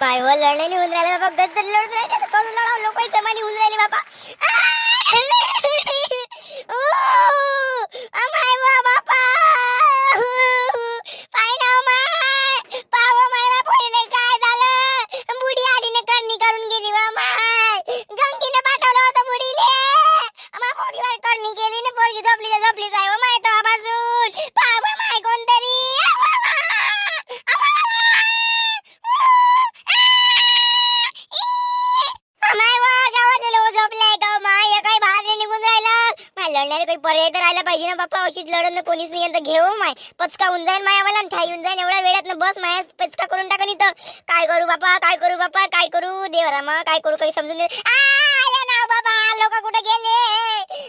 पाय व लढणे होऊन राहिले बाबा गद्दर लढून राहिले आता कोण लढाव लोक इथं मानी होऊन राहिले बाबा. ओ, अमाय व बापा पाय ना ओ माय पाव माय बा पहिले काय झालं बुडी आली ना करणी करून गेली वा माय गंगीने पाठवलं होतं बुडीले मा पोरीवर करणी केली ना पोरगी झोपली तर झोपलीच आहे व माय तो बाजून पाव माय कोणतरी माय वा गावातले लोक झोपलाय का माय काही बाहेर निघून राहिलं माय लढणारे काही पर्याय तर राहिला पाहिजे ना बाप्पा अशीच लढत ना पोलीस नाही तर घेऊ माय पचका होऊन जाईल माया मला ठाई होऊन जाईल एवढ्या वेळात ना बस माया पचका करून टाकन इथं. काय करू बापा काय करू बापा काय करू? देवरामा काय करू काही समजून नाही आ, ना बाबा लोक कुठे गेले?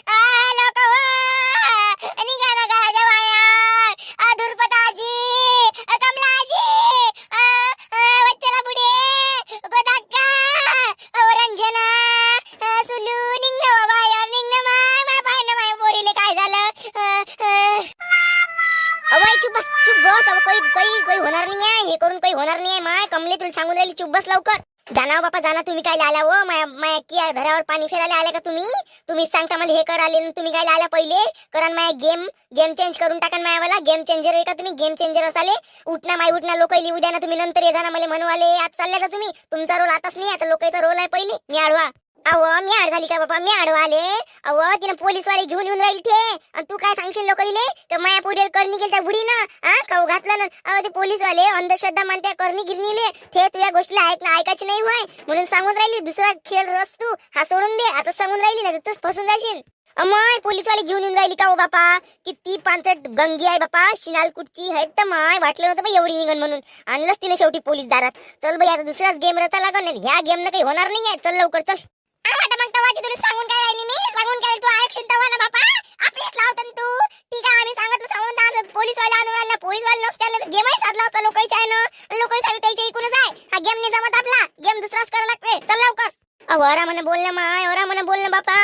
आ लोक चुप बस अब काही काही काही होणार नाही आहे हे करून काही होणार नाही आहे माय कमले तुला सांगून राहिली चुप बस लवकर. जाना हो बापा जाना तुम्ही काय आल्या हो? माया माया किया घरावर पाणी फिरायला आल्या का तुम्ही? तुम्ही सांगता मला हे करा आले न तुम्ही काय आल्या पहिले? कारण माया गेम गेम चेंज करून टाका मायावाला. गेम चेंजर आहे का तुम्ही? गेम चेंजर असाले. उठना माय उठना लोक लिहू द्या ना. तुम्ही नंतर ये जाना मला म्हणू आले आज चालल्या का तुम्ही? तुमचा रोल आताच नाही आता लोकांचा रोल आहे पहिले. मी आडवा अव मी आड झाली का बाबा? मी आडवा आले अव तिने पोलीस वाले घेऊन येऊन राहील ते. आणि तू काय सांगशील लोक इले तर माया पुढे करणी गेली त्या बुडी ना हा खाऊ घातला ना. अहो ते पोलीस वाले अंधश्रद्धा मानत्या करणी गिरणीले. ते तुझ्या गोष्टीला ऐक ना ऐकायची नाही होय. म्हणून सांगून राहिली दुसरा खेळ रस तू. हा सोडून दे. आता सांगून राहिली ना तूच फसून जाशील. अमाय पोलीस वाले घेऊन येऊन राहिली का हो बापा? किती पांचट गंगी आहे बापा. शिनाल कुठची आहेत तर माय. वाटलं नव्हतं बाई एवढी निघन म्हणून. आणलंच तिने शेवटी पोलीस दारात. चल बाई आता दुसराच गेम रचा लागण ह्या गेम काही होणार नाही आहे चल लवकर चल. आता मग तवाची तुला सांगून काय राहिली? मी सांगून काय तू ऐकशील तवा ना बापा. आपलीच लावतन तू. ठीक आहे आम्ही सांगत सांगून दार. पोलीस आणून पोलीस गेमही साधला लोकांच्या आहे ना त्याच्या आहे. हा गेम नाही जमत आपला. गेम दुसराच करावा लागते चल लवकर. अहो अरा म्हणे बोलणं माय. अरा म्हणे बोलणं बापा.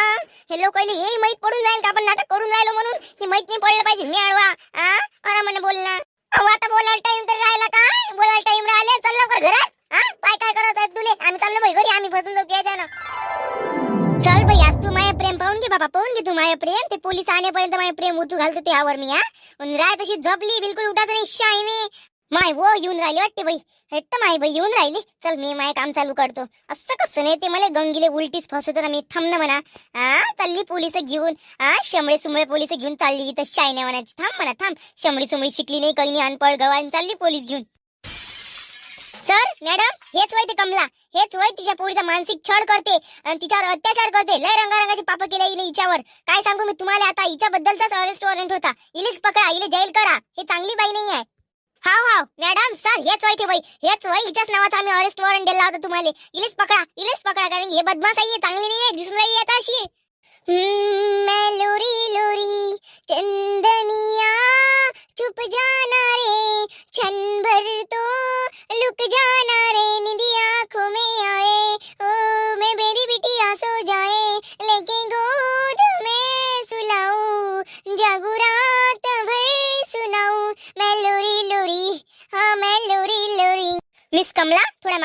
हे लोक हे माहीत पडून राहील का? आपण नाटक करून राहिलो म्हणून? हे माहीत नाही पडलं पाहिजे. मी आडवा. आ? अरा म्हणे बोलणं अहो आता बोलायला टाइम तर राहिला काय? बोलायला टाइम राहिले. चल लवकर घरात. हा? काय काय करत आहेत तुले? आम्ही चाललो भाई घरी आम्ही फसून जाऊ त्याच्या चल बाई आज तू माय प्रेम पाहून घे बाबा पाहून घे तू माया प्रेम. ते पोलीस आणेपर्यंत माया प्रेम उतू घालतो त्यावर मी हा? उन राय तशी झोपली बिलकुल उठाच नाही शाय मी. माय वो येऊन राहिली वाटते बाई. हेट माय बाई येऊन राहिली. चल मी माय काम चालू करतो. असं कसं नाही ते मला गंगीले उलटीच फसवतो ना मी थांब ना म्हणा. हा? चालली पोलीस घेऊन. हा? शंभळे सुमळे पोलीस घेऊन चालली इथं शायने म्हणायची. थांब म्हणा थांब. शंभळी सुमळी शिकली नाही काही नाही अनपड गवान. चालली पोलीस घेऊन. सर मॅडम हेच वय ते कमला. हेच वय तिच्या पोरीचा मानसिक छळ करते आणि तिच्यावर अत्याचार करते. लय रंगारंगाची पाप केल्या हिने हिच्यावर. काय सांगू मी तुम्हाला आता? हिच्याबद्दलचाच अरेस्ट वॉरंट होता. इलेच पकडा इले जेल करा. हे चांगली बाई नाही आहे. हाव हाव. मॅडम सर हेच वय ते बाई. हेच वय हिच्याच नावाचा आम्ही अरेस्ट वॉरंट दिला होता तुम्हाला. इलेच पकडा इलेच पकडा. कारण हे बदमाश आहे चांगली नाही आहे दिसून राहिली आता अशी. मैं लोरी लोरी. चंदनिया चुप जाना रे. क्षण भर तो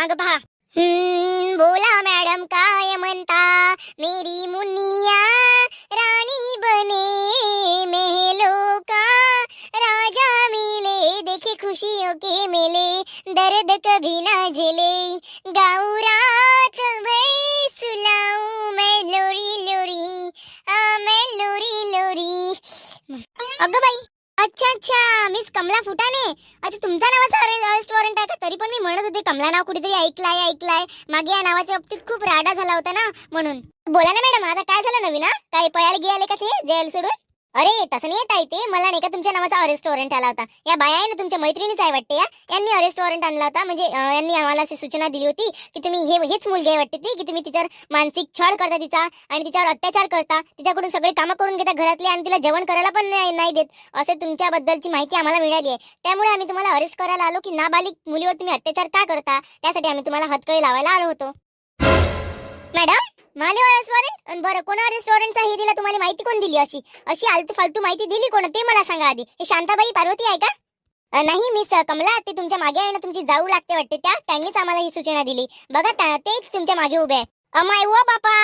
माग पहा हम्म, बोला मॅडम काय म्हणता? मेरी मुनिया रानी बने महलों का? राजा मिले देखे खुशियों के मेले दर्द कभी ना झेले. गाऊ रात सुलाऊं मैं लोरी लोरी आ मैं लोरी लोरी अगं बाई अच्छा अच्छा. मिस कमला फुटाणे. अच्छा तुमच्या नावाचा रेस्टॉरंट आहे का? तरी पण मी म्हणत होते कमला नाव कुठेतरी ऐकलाय ऐकलाय. मागे या नावाच्या बाबतीत खूप राडा झाला होता ना म्हणून. बोला ना मॅडम आता काय झालं नवीन काय पयाला गेले का ते? जेल सोडून? अरे तसं नाही येत आहे ते. मला नाही का तुमच्या नावाचा अरेस्ट वॉरंट आला होता. या बाया आहे ना तुमच्या मैत्रिणीच आहे वाटते या. यांनी अरेस्ट वॉरंट आणला होता. म्हणजे अं, यांनी आम्हाला अशी सूचना दिली होती की तुम्ही हे हेच मुलगी आहे वाटते ती की तुम्ही तिच्यावर मानसिक छळ करता तिचा आणि तिच्यावर अत्याचार करता. तिच्याकडून सगळे कामं करून घेता घरातले आणि तिला जेवण करायला पण नाही नाही देत. असे तुमच्याबद्दलची माहिती आम्हाला मिळाली आहे. त्यामुळे आम्ही तुम्हाला अरेस्ट करायला आलो की नाबालिक मुलीवर तुम्ही अत्याचार का करता? त्यासाठी आम्ही तुम्हाला हतकळी लावायला आलो होतो. मॅडम माले अरेस्ट बरं कोणा रेस्टॉरंटचा हे दिला तुम्हाला माहिती कोण दिली अशी? अशी आलतू फालतू माहिती दिली कोण? ते मला सांगा आधी. हे शांताबाई पार्वती आहे का? नाही मिस कमला ते तुमच्या मागे आहे ना तुमची जाऊ लागते वाटते त्या. त्यांनीच आम्हाला ही सूचना दिली. बघा तेच तुमच्या मागे उभे आहे. अमाय वा बापा!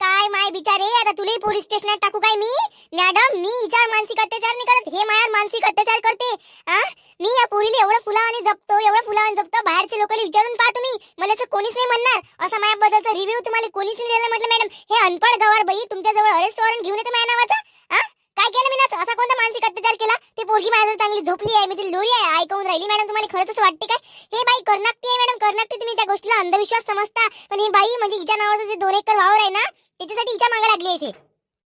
काय माय बिचारे? आता तुला पोलीस स्टेशनात टाकू काय मी? मॅडम मी हिच्यावर मानसिक अत्याचार नाही करत. हे मायावर मानसिक अत्याचार करते. हा मी या पोरीला एवढं फुलावाने जपतो एवढं फुलावाने जपतो. बाहेरचे लोक विचारून पहा तुम्ही. मला असं कोणीच नाही म्हणणार. असा माझ्याबद्दलचा रिव्ह्यू तुम्हाला कोणीच नाही दिला म्हटलं मॅडम. हे अनपढ गवार बाई तुमच्याजवळ अरेस्ट वॉरंट घेऊन येते माझ्या नावाचा. काय केलं मी ना असा कोणता मानसिक अत्याचार केला? ती पोरगी माझं चांगली झोपली आहे मी ती लोरी आहे ऐकून राहिली. मॅडम तुम्हाला खरंच असं वाटते काय? हे बाई कर्नाटकी आहे मॅडम कर्नाटकी तुम्ही त्या गोष्टीला अंधविश्वास समजता. पण ही बाई म्हणजे हिच्या नावाचं जे दोन एकर वावर आहे ना त्याच्यासाठी हिच्या मागे लागली इथे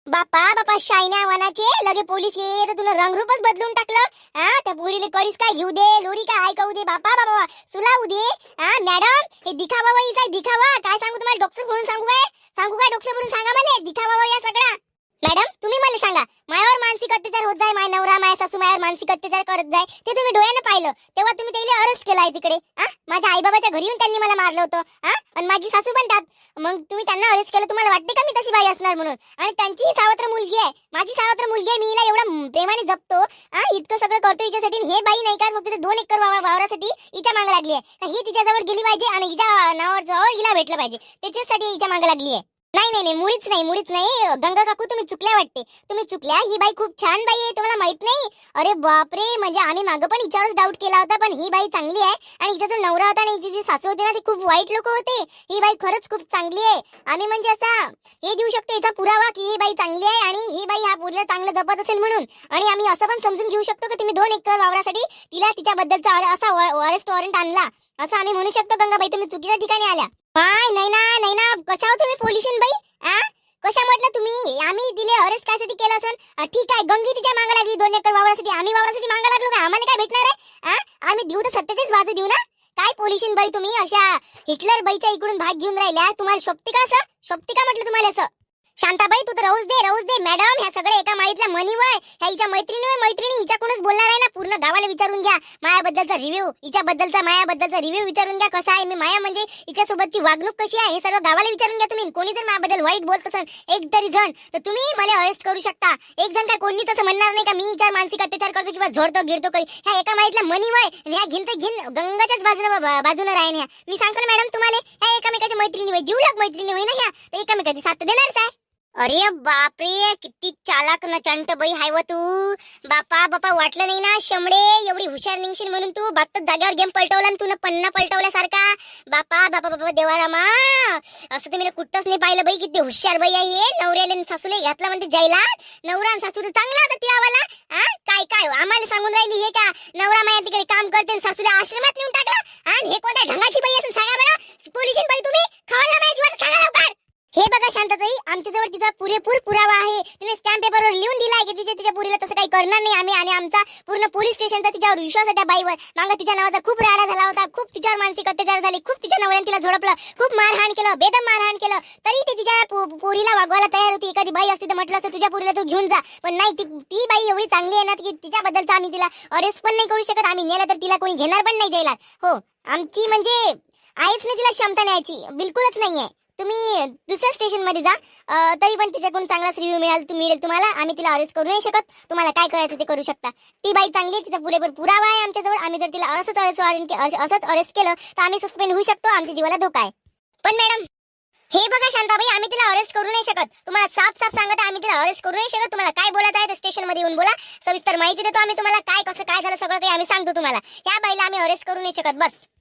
बापा बापा शायन्या वनाचे लगे पोलीस ये तर तुला रंगरूपच बदलून टाकलं. हा त्या पोरीले कळीस काय? घेऊ दे लोरी काय? ऐकवू दे. बापा बाबा सुलावू दे. हा मॅडम हे दिखावा बाई काय दिखावा? काय सांगू तुम्हाला? डॉक्टर म्हणून सांगू काय? सांगू काय? डॉक्टर म्हणून सांगा मला. दिखावा या सगळा मॅडम तुम्ही मला सांगा मायावर मानसिक अत्याचार होत जाय माय नवरा माया सासू मायावर मानसिक अत्याचार करत जाय ते तुम्ही डोळ्यानं पाहिलं तेव्हा तुम्ही त्याला अरेस्ट केलाय तिकडे हा माझ्या आई बाबाच्या घरी येऊन त्यांनी मला मारलं होतं हा आणि माझी सासू पण त्यात मग तुम्ही त्यांना अरेस्ट केलं तुम्हाला वाटते का मी तशी बाई असणार म्हणून? आणि त्यांचीही सावत्र मुलगी आहे माझी सावत्र मुलगी आहे मी हिला एवढा प्रेमाने जपतो हा इतकं सगळं करतो हिच्यासाठी हे बाई नाही का फक्त ते दोन एकर वावरासाठी हिच्या माग लागली आहे. ही तिच्याजवळ गेली पाहिजे आणि हिच्या नावावर जवळ हिला भेटलं पाहिजे त्याच्यासाठी हिच्या माग लागली आहे. नाही नाही नाही मुळीच नाही मुळीच नाही. गंगा काकू तुम्ही चुकल्या वाटते. तुम्ही चुकल्या? ही बाई खूप छान बाई आहे तुम्हाला माहीत नाही? अरे बापरे म्हणजे आम्ही मागं पण हिच्यावरच डाऊट केला होता पण ही बाई चांगली आहे. आणि हिचा जो नवरा होता आणि हिची जी सासू होती ना ती खूप वाईट लोक होते. ही बाई खरंच खूप चांगली आहे. आम्ही म्हणजे असा हे देऊ शकतो याचा पुरावा की ही बाई चांगली आहे आणि ही बाई ह्या पुरीला चांगलं जपत असेल म्हणून. आणि आम्ही असं पण समजून घेऊ शकतो की तुम्ही दोन एकर वावरासाठी तिला तिच्याबद्दलचा असा अरेस्ट वॉरंट आणला. असं आम्ही म्हणू शकतो गंगाबाई तुम्ही चुकीच्या ठिकाणी आल्या. काय? नाही ना नाही ना. कशावर तुम्ही पोल्युशन बाई? आ? कशा म्हटलं तुम्ही? आम्ही दिले अरेस्ट कायसाठी केलं असन? ठीक आहे. गंगी तिच्यामागे लागली. दोन एकर वावरासाठी. आम्ही वावरासाठी मागे लागलो का? आम्हाला काय भेटणार आहे? आ? आम्ही देऊ तर सत्तेचीच बाजू देऊ ना? काय पोल्युशन बाई तुम्ही? अशा हिटलर बाईच्या इकडून भाग घेऊन राहिल्या. तुम्हाला शोभते का असं? शोभते का म्हटलं तुम्हाला असं? शांताबाई तू तर राहूच दे राहूच दे. मॅडम ह्या सगळ्या एका माळीतल्या मनीवय ह्या हिच्या मैत्रिणी वय मैत्रिणी. हिच्याकडूनच बोलणार आहे ना. पूर्ण गावाला विचारून घ्या. मायाबद्दलचा रिव्ह्यू हिच्याबद्दलचा मायाबद्दलचा रिव्ह्यू विचारून घ्या कसा आहे. मी माया म्हणजे हिच्यासोबतची वागणूक कशी आहे हे सर्व गावाला विचारून घ्या तुम्ही. कोणी जर माझ्याबद्दल वाईट बोलत असेल एक तरी जण तर तुम्ही मला अरेस्ट करू शकता. एक जण काय कोणीच तसं म्हणणार नाही का मी हिच्यावर मानसिक अत्याचार करतो किंवा झोडतो गिरतो काही. ह्या एका माळीतला मनी वय आणि ह्या घिन तर घिन गंगाच्याच बाजूला बाजूला बाजूने राहीन ह्या मी सांगतो ना मॅडम तुम्हाला ह्या एकामेकाच्या मैत्रिणी वय जीवलग मैत्रिणी वय ना ह्या. तर एकामेकाची साथ देणारच आहे अरे बापरे किती चालाक न चंट बाई हाय व तू. बापा बापा वाटलं नाही ना शमडे एवढी हुशार निघशील म्हणून तू बातच जागेवर गेम पलटवला तू तू पन्ना पलटवल्यासारखा. बापा बापा बापा देवारामा असं तर मी कुठंच नाही पाहिलं बाई किती हुशार बाई आहे हे. नवऱ्याला सासूला घातलं म्हणते जैलात नवरा आणि सासू तर चांगला होता तियावाला हा काय काय हो, आम्हाला सांगून राहिली हे का? नवरा माया तिकडे काम करते सासूला आश्रमात नेऊन टाकला. आणि हे कोणत्या ढंगाची बाई असेल सांगा बरं पोलिशन बाई तुम्ही खावाला माझ्या जीवात सांगा लवकर हे बघा शांतताई आमच्याजवळ तिचा पुरेपूर पुरावा आहे. तिने स्टॅम्प पेपरवर लिहून दिला आहे की तिच्या तिच्या पुरीला तसं काही करणार नाही आम्ही आणि आमचा पूर्ण पोलीस स्टेशनचा तिच्यावर विश्वास आहे त्या बाईवर. मागं तिच्या नावाचा खूप राडा झाला होता. खूप तिच्यावर मानसिक अत्याचार झाले. खूप तिच्या नवऱ्याने तिला झोडपलं. खूप मारहाण केलं. बेदम मारहाण केलं. तरी ती तिच्या पोरीला वागवायला तयार होती. एखादी बाई असती तर म्हटलं असतं तुझ्या पोरीला तू घेऊन जा. पण नाही ती ती बाई एवढी चांगली आहे ना की तिच्याबद्दलचा आम्ही तिला अरेस्ट पण नाही करू शकत. आम्ही नेलं तर तिला कोणी घेणार पण नाही जायला हो आमची म्हणजे आहेच नाही तिला क्षमता न्यायची. बिलकुलच नाहीये. तुम्ही दुसऱ्या स्टेशनमध्ये जा. अं, तरी पण तिच्याकडून चांगलाच रिव्ह्यू मिळाल तुम्ही मिळेल तुम्हाला. आम्ही तिला अरेस्ट करू नाही शकत. तुम्हाला काय करायचं ते करू शकता. ती बाई चांगली आहे तिचा पुरेपूर पुरावा आहे आमच्याजवळ आम्ही जर तिला असंच अरेस्ट असंच अरेस्ट केलं तर आम्ही सस्पेंड होऊ शकतो. आमच्या जीवाला धोका आहे. पण मॅडम हे बघा शांताबाई आम्ही तिला अरेस्ट करू नाही शकत. तुम्हाला साफ साफ सांगत आहे, आम्ही तिला अरेस्ट करू नाही शकत. तुम्हाला काय बोलायचं आहे ते स्टेशनमध्ये येऊन बोला. सविस्तर माहिती देतो आम्ही तुम्हाला. काय कसं काय झालं सगळं काही आम्ही सांगतो तुम्हाला. या बाईला आम्ही अरेस्ट करू नाही शकत. बस.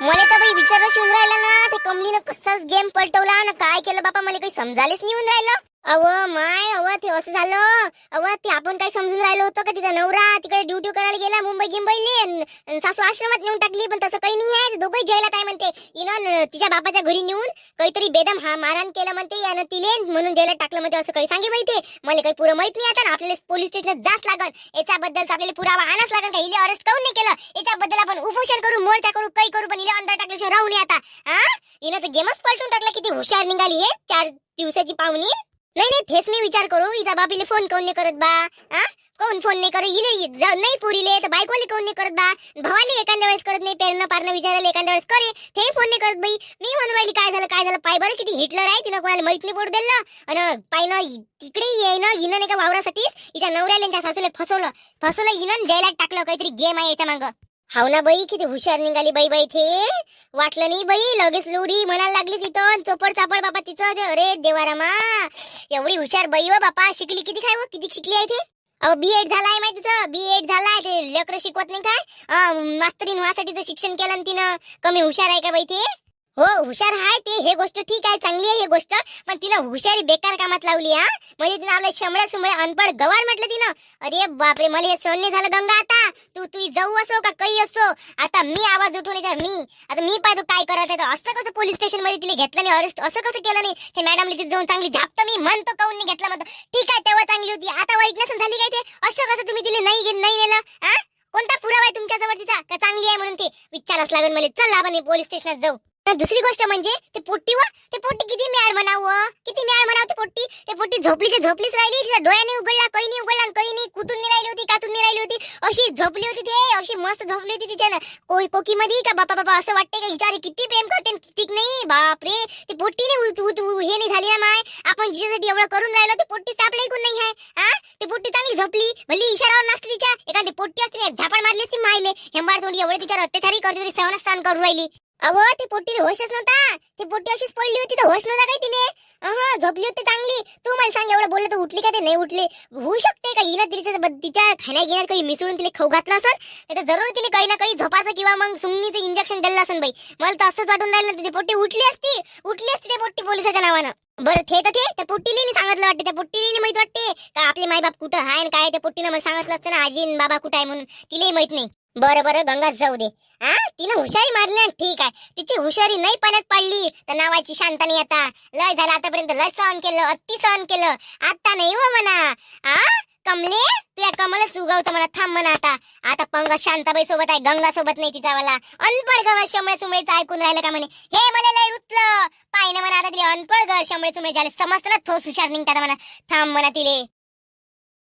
मला तर बाई विचारच येऊन राहिला ना ते कमलीनं कसाच गेम पलटवला ना काय केलं बापा मला काही समजायलाच नाही येऊन राहिलं. अव माय अव ते असं झालं. अव ते आपण काय समजून राहिलो होतो का? तिचा नवरा तिकडे ड्युटी करायला गेला मुंबई गिंबईले सासू आश्रमात नेऊन टाकली पण तसं काही नाही आहे. दोघंही जेलात काय म्हणते. हिनं तिच्या बापाच्या घरी नेऊन काहीतरी बेदम हा मारहाण केलं म्हणते. यानं तिले म्हणून जेलात टाकलं म्हणते असं काही सांगे माहिती मला काही पुरं माहीत नाही आता. ना आपल्याला पोलीस स्टेशनात जाच लागल याच्याबद्दल आपल्याला पुरावा आणाच लागल का? हिला अरेस्ट काऊन नाही केलं? याच्याबद्दल आपण उपोषण करू मोर्चा करू काही करू पण हिला अंदर टाकल्याशिवाय राहू नये आता. हा? हिनं तर गेमच पलटून टाकला. किती हुशार निघाली हे. चार दिवसाची पाहुणी. नाही नाही तेच मी विचार करू. हिचा बापीले फोन काऊन नाही करत बा? आ? कोण फोन नाही करत? इले ज- नाही पुरीले तर बायकोले कोण नाही करत बा? भावाले एखाद्या वेळेस करत नाही पेरणं पारणं विचारायला एखाद्या वेळेस करे ते फोन नाही करत बाई. मी म्हणून राहिली काय झालं काय झालं? पाय बरं किती हिटलर आहे तिनं कोणाला माहीत नाही पडू दिलं. आणि पाय ना तिकडे ये ना हिनं नाही का वावरासाठीच हिच्या नवऱ्याला त्या सासूला फसवलं. फसवलं हिनं जेलात टाकलं काहीतरी गेम आहे याच्या मागं. हाव ना बाई किती हुशार निघाली बाई बाई थे. वाटलं नाही बाई लगेच लोरी म्हणायला लागली तिथं. चोपड चापड बापा तिचं अरे देवारामा एवढी हुशार बाई व बापा. शिकली किती काय हो? किती शिकली आहे ते? अहो बी एड झालाय माहिती तिचं. बी एड झालाय ते लेकरं शिकवत नाही काय? अं, मास्तरीन व्हासाठीचं शिक्षण केलं तिनं. कमी हुशार आहे का बाई ते? हो हुशार आहे ते. हे गोष्ट ठीक आहे चांगली आहे हे गोष्ट. पण तिनं हुशारी बेकार कामात लावली हा. म्हणजे तिनं आपल्या शंभळ्या सुंबळ्या अनपड गवार म्हटलं तिनं. अरे बापरे मला हे सहन नाही झालं गंगा आता. तू तुझी जाऊ असो का काही असो. आता मी आवाज उठवून मी. आता मी पाहतो काय करत आहे. असं कसं पोलीस स्टेशनमध्ये तिला घेतलं नाही अरेस्ट असं कसं केलं नाही. ते मॅडम तिथे जाऊन चांगली झापतं मी म्हणतो काऊन नाही घेतलं म्हणतो. ठीक आहे तेव्हा चांगली होती. आता वाईट नसून झाली काय ते? असं कसं तुम्ही तिला नाही गे- नाही नेलं हा? कोणता पुरावा आहे तुमच्याजवळ तिचा? का चांगली आहे म्हणून ते? विचारास लागेल मला. चल आपण पोलीस स्टेशनात जाऊ. दुसरी गोष्ट म्हणजे ते पोट्टी व ते पोट्टी किती म्याड म्हणावं? किती म्याड म्हणावं ते पोट्टी? ते पोट्टी झोपली ते झोपलीच राहिली तिचा डोळ्याने उघडला काही नाही उघडला काही नाही कुतून राहिली होती कातून राहिली होती. अशी झोपली होती ते अशी मस्त झोपली होती तिच्या कोकी मध्ये का बापा बापा असं वाटते का विचारे किती प्रेम करते किती नाही? बापरे ते पोट्टी नाही उत- हे नाही झाली ना माय. आपण जिच्यासाठी एवढं करून राहिलो ते पोट्टी आपल्या ऐकून नाही आहे? हा ते पोट्टी चांगली झोपली. भली इशारावर नसते तिच्या. एखादी पोट्टी असते झापड मारली असती मायले. हेंबार तोंडी एवढे तिच्यावर अत्याचारही करते तरी सहन स्थान करून राहिली. अहो ते पोट्टीला होशच नव्हता. ती पोट्टी अशीच पडली होती तर होश नव्हता काय तिले? अहा झोपली होती चांगली. तू मला सांग एवढं बोललं तर उठली का ते? नाही उठली. होऊ शकते का? हिनं तिच्या तिच्या खाण्या घेण्यात काही मिसळून तिला खाऊ घातला असेल तर जरूर तिला काही ना काही झोपाचं किंवा मग सुंगणीचं इंजेक्शन दिलं असेल बाई. मला तर असंच वाटून राहिलं ना ती पोट्टी उठली असती. उठली असती ते पोट्टी पोलिसाच्या नावानं. बरं ते तर ते त्या पोट्टीने नाही सांगितलं वाटते. त्या पोट्टीने माहीत वाटते. का आपले माय बाप कुठं आहे आणि काय? त्या पोट्टीनं मला सांगितलं असतं ना आजी बाबा कुठं आहे म्हणून. तिलाही माहीत नाही. बरं बरं गंगाच जाऊ दे. हा तिनं हुशारी मारली ठीक आहे. तिची हुशारी नाही पाण्यात पडली तर नावाची शांता नाही आता. लय झालं आतापर्यंत लय सहन केलं अति सहन केलं. आता नाही हो म्हणा. आ? कमले तुझ्या कमलच उगवतो म्हणा. थांब म्हणा आता. आता पंग शांताबाई सोबत आहे गंगा सोबत नाही तिचा वाला अनपड गवळ शमळे सुमळेचं ऐकून राहिलं का म्हणे? हे मला लय रुतलं पाहिलं म्हणा आता तिला अनपड गवळ शमळे सुमळे झाले. समजतं ना थोस हुशार निघतात म्हणा. थांब म्हणा तिले.